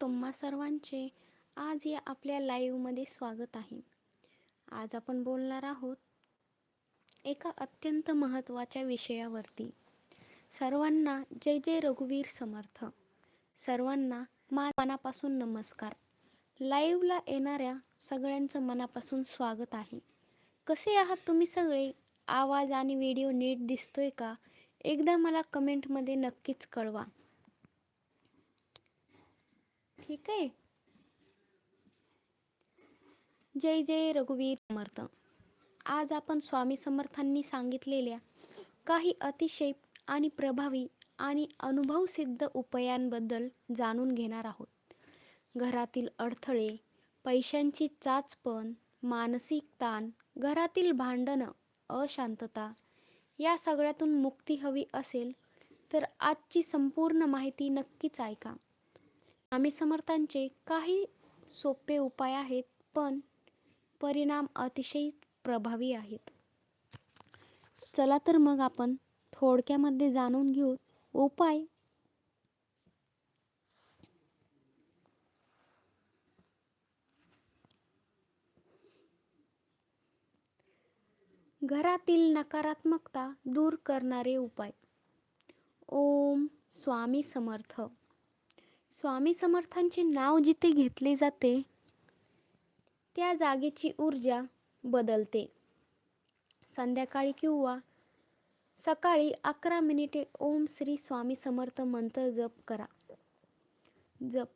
तुम्हा सर्वांचे आज या आपल्या लाईव्हमध्ये स्वागत आहे. आज आपण बोलणार आहोत एका अत्यंत महत्त्वाच्या विषयावरती. सर्वांना जय जय रघुवीर समर्थ. सर्वांना मा मनापासून नमस्कार. लाईव्हला येणाऱ्या सगळ्यांचं मनापासून स्वागत आहे. कसे आहात तुम्ही सगळे? आवाज आणि व्हिडिओ नीट दिसतोय का? एकदा मला कमेंटमध्ये नक्कीच कळवा. ठीक आहे. जय जय रघुवीर समर्थ. आज आपण स्वामी समर्थांनी सांगितलेल्या काही अतिशय आणि प्रभावी आणि अनुभवसिद्ध उपायांबद्दल जाणून घेणार आहोत. घरातील अडथळे पैशांची चाचपण मानसिक ताण घरातील भांडणं अशांतता या सगळ्यातून मुक्ती हवी असेल तर आजची संपूर्ण माहिती नक्कीच ऐका. स्वामी समर्थांचे काही सोपे उपाय आहेत पण परिणाम अतिशय प्रभावी आहेत. चला तर मग आपण थोडक्यामध्ये जाणून घेऊ उपाय. घरातील नकारात्मकता दूर करणारे उपाय. ओम स्वामी समर्थ. स्वामी समर्थांचे नाव जिथे घेतले जाते त्या जागेची ऊर्जा बदलते. संध्याकाळी किंवा सकाळी अकरा मिनिटे ओम श्री स्वामी समर्थ मंत्र जप करा. जप.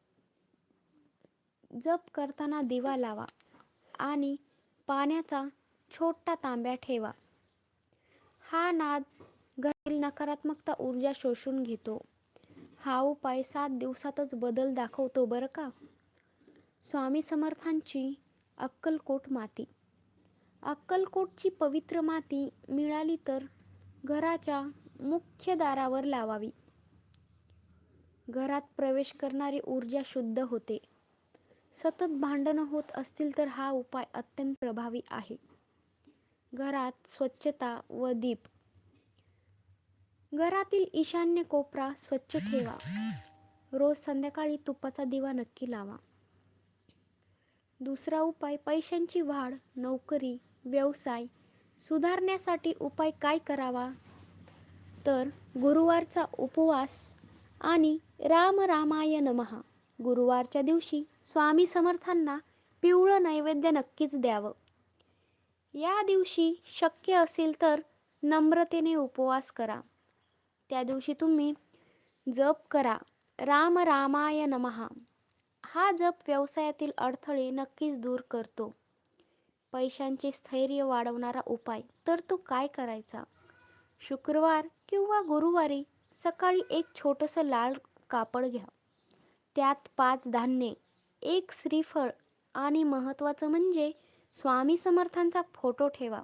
जप करताना दिवा लावा आणि पाण्याचा छोटा तांब्या ठेवा. हा नाद घरील नकारात्मकता ऊर्जा शोषून घेतो. हा उपाय सात दिवसातच बदल दाखवतो बरं का? स्वामी समर्थांची अक्कलकोट माती. अक्कलकोटची पवित्र माती मिळाली तर घराच्या मुख्य दारावर लावावी. घरात प्रवेश करणारी ऊर्जा शुद्ध होते. सतत भांडणं होत असतील तर हा उपाय अत्यंत प्रभावी आहे. घरात स्वच्छता व दीप घरातील ईशान्य कोपरा स्वच्छ ठेवा. रोज संध्याकाळी तुपाचा दिवा नक्की लावा. दुसरा उपाय पैशांची वाढ नोकरी व्यवसाय सुधारण्यासाठी उपाय काय करावा? तर गुरुवारचा उपवास आणि राम रामाय नमहा गुरुवारच्या दिवशी स्वामी समर्थांना पिवळं नैवेद्य नक्कीच द्यावं. या दिवशी शक्य असेल तर नम्रतेने उपवास करा. त्या दिवशी तुम्ही जप करा. राम रामाय नमहा हा जप व्यवसायातील अडथळे नक्कीच दूर करतो. पैशांचे स्थैर्य वाढवणारा उपाय. तर तो काय करायचा? शुक्रवार किंवा गुरुवारी सकाळी एक छोटंसं लाल कापड घ्या. त्यात पाच धान्ये एक श्रीफळ आणि महत्त्वाचं म्हणजे स्वामी समर्थांचा फोटो ठेवा.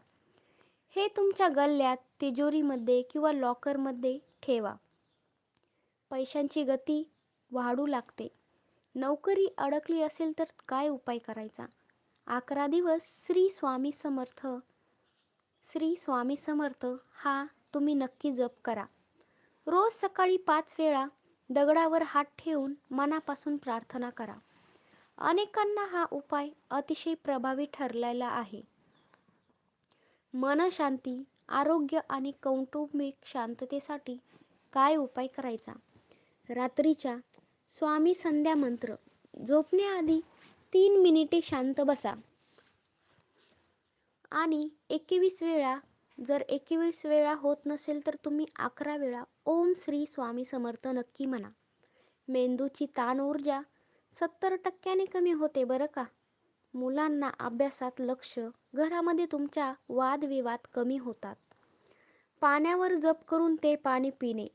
हे तुमच्या गल्ल्यात तिजोरीमध्ये किंवा लॉकरमध्ये ठेवा. पैशांची गती वाढू लागते. नोकरी अडकली असेल तर काय उपाय करायचा? अकरा दिवस श्री स्वामी समर्थ. श्री स्वामी समर्थ हा तुम्ही नक्की जप करा. रोज सकाळी पाच वेळा दगडावर हात ठेवून मनापासून प्रार्थना करा. अनेकांना हा उपाय अतिशय प्रभावी ठरलेला आहे. मनशांती आरोग्य आणि कौटुंबिक शांततेसाठी काय उपाय करायचा? रात्रीच्या स्वामी संध्या मंत्र झोपण्याआधी तीन मिनिटे शांत बसा. आणि एकवीस वेळा जर एकवीस वेळा होत नसेल तर तुम्ही अकरा वेळा ओम श्री स्वामी समर्थ नक्की म्हणा. मेंदूची ताण ऊर्जा सत्तर टक्क्याने कमी होते बरं का? मुलांना अभ्यासात लक्ष घरामध्ये तुमच्या वादविवाद कमी होतात. पाण्यावर जप करून ते पाणी पिणे.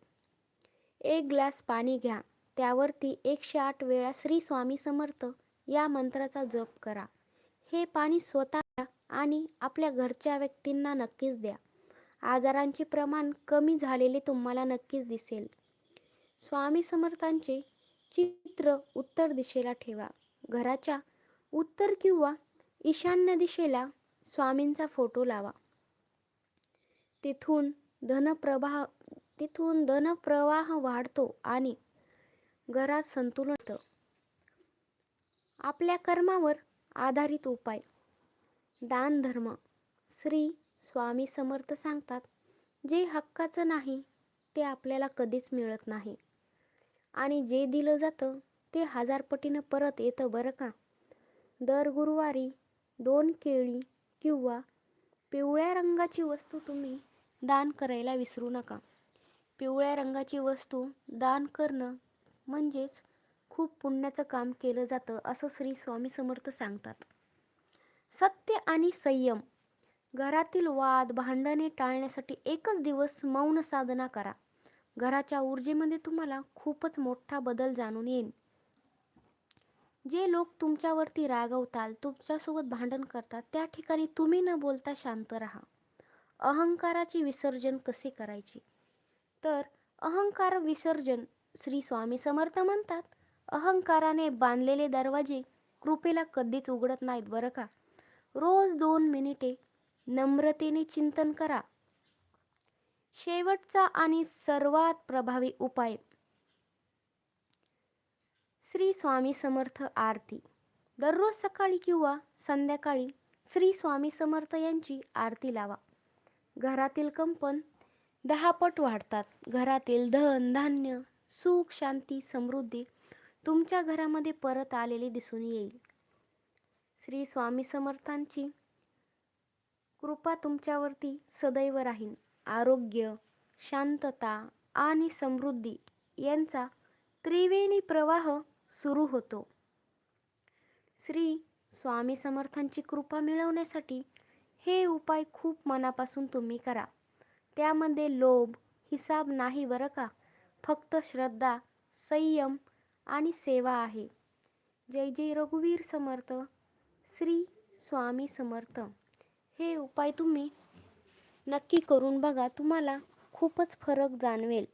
एक ग्लास पाणी घ्या त्यावरती एकशे आठ वेळा श्री स्वामी समर्थ या मंत्राचा जप करा. हे पाणी स्वतः आणि आपल्या घरच्या व्यक्तींना नक्कीच द्या. आजारांचे प्रमाण कमी झालेले तुम्हाला नक्कीच दिसेल. स्वामी समर्थांचे चित्र उत्तर दिशेला ठेवा. घराच्या उत्तर किंवा ईशान्य दिशेला स्वामींचा फोटो लावा. तिथून धनप्रवाह तिथून धनप्रवाह वाढतो आणि घरात संतुलन आपल्या कर्मावर आधारित उपाय. दान धर्म. श्री स्वामी समर्थ सांगतात जे हक्काचं नाही ते आपल्याला कधीच मिळत नाही. आणि जे दिलं जातं ते हजारपटीनं परत येतं बरं का? दर गुरुवारी दोन केळी किंवा पिवळ्या रंगाची वस्तू तुम्ही दान करायला विसरू नका. पिवळ्या रंगाची वस्तू दान करणं म्हणजेच खूप पुण्याचं काम केलं जातं असं श्री स्वामी समर्थ सांगतात. सत्य आणि संयम घरातील वाद भांडणे टाळण्यासाठी एकच दिवस मौन साधना करा. घराच्या ऊर्जेमध्ये तुम्हाला खूपच मोठा बदल जाणून येईल जे लोक तुमच्यावरती रागवताल तुमच्यासोबत भांडण करतात त्या ठिकाणी तुम्ही न बोलता शांत राहा. अहंकाराचे विसर्जन कसे करायचे? तर अहंकार विसर्जन श्री स्वामी समर्थ म्हणतात. अहंकाराने बांधलेले दरवाजे कृपेला कधीच उघडत नाहीत बरं का? रोज दोन मिनिटे नम्रतेने चिंतन करा. शेवटचा आणि सर्वात प्रभावी उपाय श्री स्वामी समर्थ आरती. दररोज सकाळी किंवा संध्याकाळी श्री स्वामी समर्थ यांची आरती लावा. घरातील कंपन दहापट वाढतात. घरातील धन धान्य सुख शांती समृद्धी तुमच्या घरामध्ये परत आलेली दिसून येईल. श्री स्वामी समर्थांची कृपा तुमच्यावरती सदैव राहील. आरोग्य शांतता आणि समृद्धी यांचा त्रिवेणी प्रवाह सुरू होतो. श्री स्वामी समर्थांची कृपा मिळवण्यासाठी हे उपाय खूप मनापासून तुम्ही करा. त्यामध्ये लोभ हिसाब नाही बरं का? फक्त श्रद्धा संयम आणि सेवा आहे. जय जय रघुवीर समर्थ श्री स्वामी समर्थ. हे उपाय तुम्ही नक्की करून बघा तुम्हाला खूपच फरक जाणवेल.